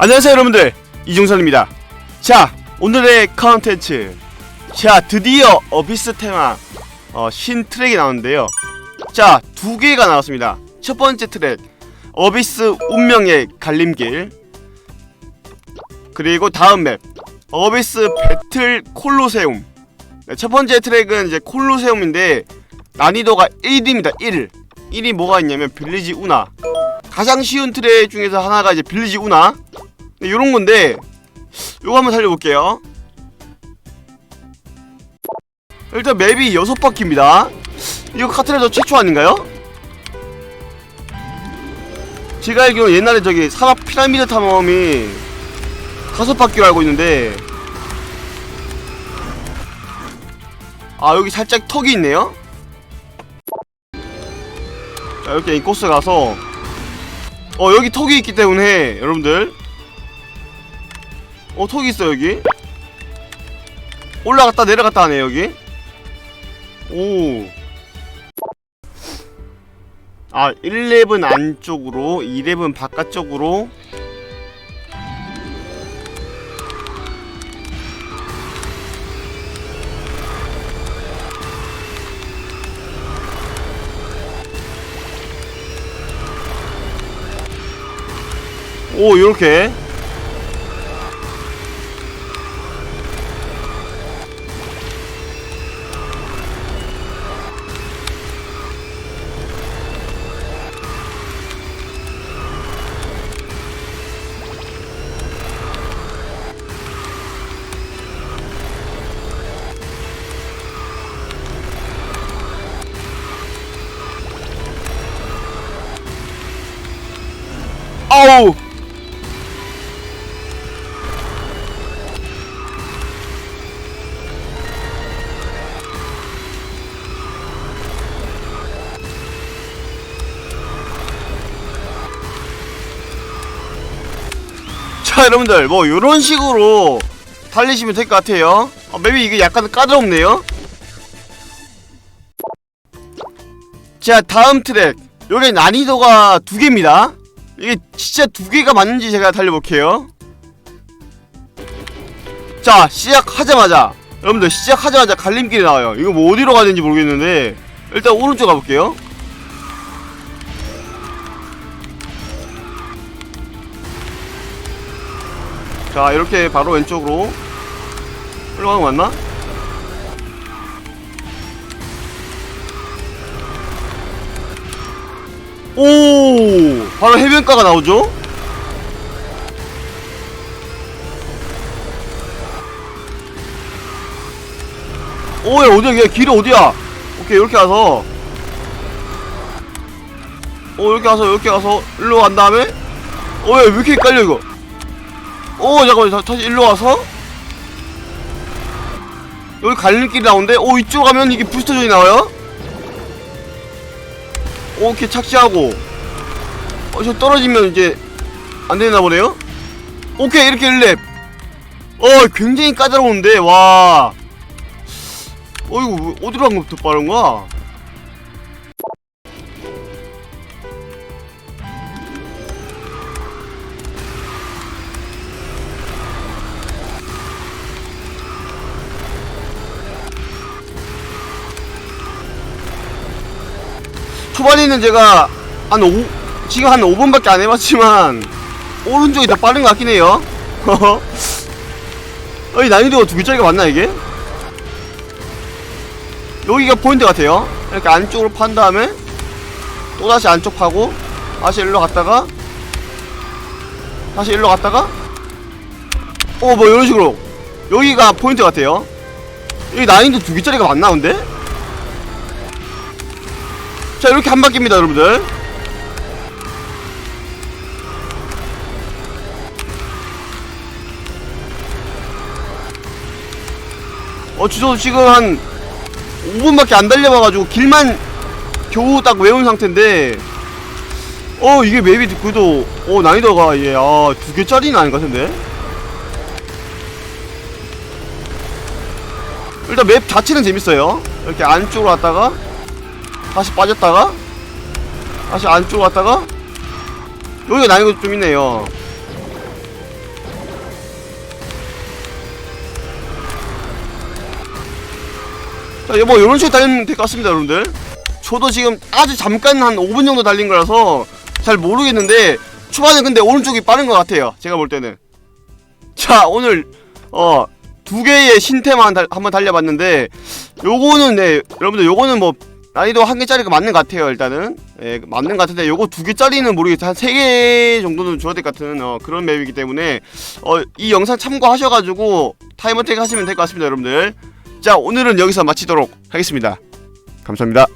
안녕하세요 여러분들. 이중선입니다. 자 오늘의 컨텐츠. 자 드디어 어비스 테마 어, 신 트랙이 나오는데요. 자 두 개가 나왔습니다. 첫 번째 트랙 어비스 운명의 갈림길. 그리고 다음 맵 어비스 배틀 콜로세움. 네, 첫 번째 트랙은 이제 콜로세움인데 난이도가 1입니다 1 1이 뭐가 있냐면 빌리지 우나. 가장 쉬운 트랙 중에서 하나가 이제 빌리지 우나 네, 요런 건데 요거 한번 살려볼게요. 일단 맵이 여섯 바퀴입니다. 이거 카트레저 최초 아닌가요? 제가 알기로 옛날에 저기 사막 피라미드 탐험이 다섯 바퀴로 알고 있는데 아 여기 살짝 턱이 있네요. 자 이렇게 이 코스 가서 어 여기 턱이 있기 때문에 여러분들 어 턱이 있어 여기 올라갔다 내려갔다 하네 여기 오 아, 1렙은 안쪽으로, 2렙은 바깥쪽으로. 오, 요렇게. 아우! 자 여러분들 뭐 요런 식으로 달리시면 될 것 같아요. 아, 맵이 이게 약간 까다롭네요. 자 다음 트랙. 여기 난이도가 두 개입니다 이게 진짜 두 개가 맞는지 제가 달려볼게요. 자 시작하자마자 여러분들 시작하자마자 갈림길이 나와요. 이거 뭐 어디로 가는지 모르겠는데 일단 오른쪽 가볼게요. 자 이렇게 바로 왼쪽으로. 흘러가는 거 맞나? 오 바로 해변가가 나오죠? 오야 어디야 얘 길이 어디야? 오케이 이렇게 가서. 오 이렇게 가서 이렇게 가서 일로 간 다음에? 어왜 이렇게 헷갈려 이거? 오 잠깐만 다- 다시 일로 와서? 여기 갈림길이 나오는데? 오 이쪽 가면 이게 부스터 존이 나와요? 오케이 착지하고 어 저 떨어지면 이제 안 되나 보네요? 오케이 이렇게 1렙. 어 굉장히 까다로운데 와. 어이구 어디로 간 것부터 빠른 거야? 초반에는 제가 한 5, 지금 한 5분밖에 안 해봤지만 오른쪽이 더 빠른 것 같긴 해요 어이 난이도가 두 글자리가 맞나 이게? 여기가 포인트 같아요 이렇게 안쪽으로 판 다음에 또다시 안쪽 파고 다시 일로 갔다가 다시 일로 갔다가 어 뭐 이런 식으로 여기가 포인트 같아요 여기 난이도 두 글자리가 맞나 근데? 자 이렇게 한 바퀴입니다 여러분들 어 주소 지금 한 5분밖에 안 달려봐가지고 길만 겨우 딱 외운 상태인데 어 이게 맵이 그래도 어 난이도가 이게 아 두 개짜리는 아닌 것 같은데? 일단 맵 자체는 재밌어요. 이렇게 안쪽으로 왔다가 다시 빠졌다가 다시 안쪽으로 갔다가 여기가 난이도 좀 있네요 자, 뭐 이런 식으로 달리면 될 것 같습니다 여러분들. 저도 지금 아주 잠깐 한 5분 정도 달린 거라서 잘 모르겠는데 초반에 근데 오른쪽이 빠른 것 같아요 제가 볼 때는. 자 오늘 어 두 개의 신테만 달, 한번 달려봤는데 요거는 네 여러분들 요거는 뭐 난이도 한 개짜리가 맞는 것 같아요 일단은. 예 맞는 것 같은데 요거 두 개짜리는 모르겠어요. 한 세 개 정도는 줘야 될 것 같은 어, 그런 맵이기 때문에 어 이 영상 참고하셔가지고 타임 어택 하시면 될 것 같습니다 여러분들 자 오늘은 여기서 마치도록 하겠습니다. 감사합니다